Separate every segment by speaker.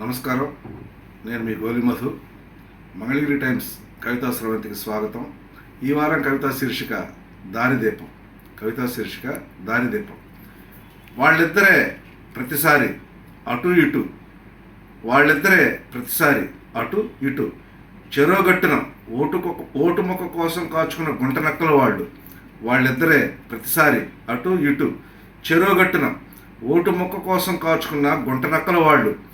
Speaker 1: నమస్కారం. నేను మీ గోలిమధు మంగళగిరి టైమ్స్ కవితా స్రవంతికి స్వాగతం. ఈ వారం కవితా శీర్షిక దారిదీపం కవితా శీర్షిక దారిదీపం వాళ్ళిద్దరే ప్రతిసారి అటు ఇటు. వాళ్ళిద్దరే ప్రతిసారి అటు ఇటు. చెరోగట్టున ఓటుకొక ఓటు మొక్క కోసం కాచుకున్న గుంట నక్కల వాళ్ళు వాళ్ళిద్దరే ప్రతిసారి అటు ఇటు. చెరోగట్టున ఓటు మొక్క కోసం కాచుకున్న గుంట నక్కల వాళ్ళు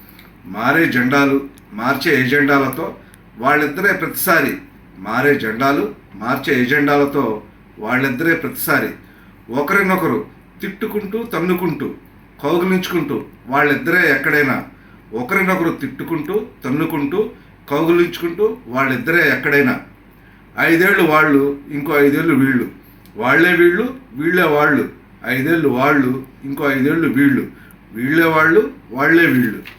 Speaker 1: మారే జెండాలు మార్చే ఎజెండాలతో వాళ్ళిద్దరే ప్రతిసారి మారే జెండాలు మార్చే ఎజెండాలతో వాళ్ళిద్దరే ప్రతిసారి ఒకరినొకరు తిట్టుకుంటూ తన్నుకుంటూ కౌగులించుకుంటూ వాళ్ళిద్దరే ఎక్కడైనా ఒకరినొకరు తిట్టుకుంటూ తన్నుకుంటూ కౌగులించుకుంటూ వాళ్ళిద్దరే ఎక్కడైనా ఐదేళ్ళు వాళ్ళు ఇంకో ఐదేళ్ళు వీళ్ళు. వాళ్ళే వీళ్ళు వీళ్ళే వాళ్ళు. ఐదేళ్ళు వాళ్ళు ఇంకో ఐదేళ్ళు వీళ్ళు. వీళ్ళే వాళ్ళు వాళ్ళే వీళ్ళు.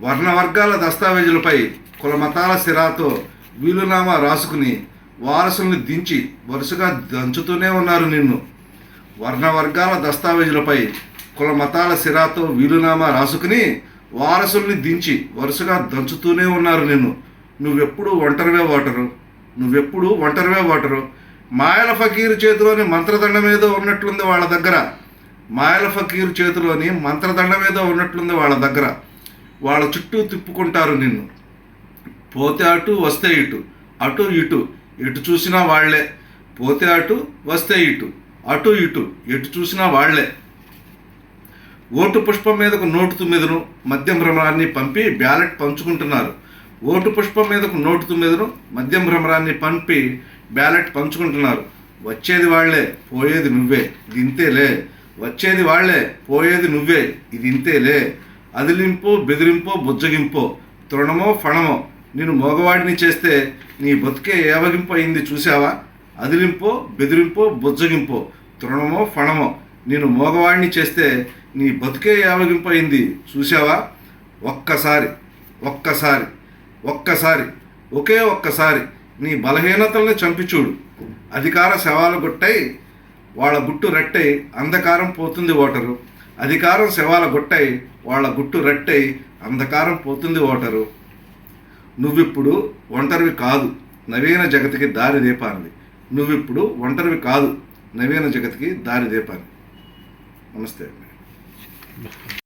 Speaker 1: వర్ణవర్గాల దస్తావేజులపై కుల మతాల సిరాతో వీలునామా రాసుకుని వారసుల్ని దించి వరుసగా దంచుతూనే ఉన్నారు నిన్ను. వర్ణవర్గాల దస్తావేజులపై కుల మతాల సిరాతో వీలునామా రాసుకుని వారసుల్ని దించి వరుసగా దంచుతూనే ఉన్నారు నిన్ను. నువ్వెప్పుడు ఒంటరివే ఓటరు? నువ్వెప్పుడు ఒంటరివే ఓటరు? మాయల ఫకీరు చేతిలోని మంత్రదండం ఏదో ఉన్నట్లుంది వాళ్ళ దగ్గర. మాయల ఫకీరు చేతిలోని మంత్రదండం ఏదో ఉన్నట్లుంది వాళ్ళ దగ్గర. వాళ్ళ చుట్టూ తిప్పుకుంటారు నిన్ను. పోతే అటు వస్తే ఇటు. అటు ఇటు. ఎటు చూసినా వాళ్ళే. పోతే అటు వస్తే ఇటు. అటు ఇటు. ఎటు చూసినా వాళ్ళే. ఓటు పుష్పం మీదకు నోటు తుమ్మిదను మద్యం భ్రమరాన్ని పంపి బ్యాలెట్ పంచుకుంటున్నారు. ఓటు పుష్పం మీదకు నోటు తుమ్మిదను మద్యం భ్రమరాన్ని పంపి బ్యాలెట్ పంచుకుంటున్నారు. వచ్చేది వాళ్ళే పోయేది నువ్వే. ఇది ఇంతేలే. వచ్చేది వాళ్ళే పోయేది నువ్వే. ఇది ఇంతేలే. అదిలింపు బెదిరింపో బుజ్జగింపో. తృణమో ఫణమో. నేను మగవాడిని చేస్తే నీ బతుకే ఏవగింపు అయింది చూసావా అదిలింపో బెదిరింపు బుజ్జగింపో. తృణమో ఫణమో. నేను మగవాడిని చేస్తే నీ బతుకే ఏవగింపు అయింది చూసావా ఒక్కసారి ఒక్కసారి ఒక్కసారి ఒకే ఒక్కసారి నీ బలహీనతల్ని చంపి చూడు. అధికార శవాలు గుట్టై వాళ్ళ గుట్టు రట్టై అంధకారం పోతుంది ఓటరు. అధికారం శవాల గుట్టై వాళ్ళ గుట్టు రట్టై అంధకారం పోతుంది ఓటరు. నువ్విప్పుడు ఒంటరివి కాదు నవీన జగతికి దారి దీపానిది నువ్విప్పుడు ఒంటరివి కాదు నవీన జగతికి దారి దీపాన్ని నమస్తే అండి.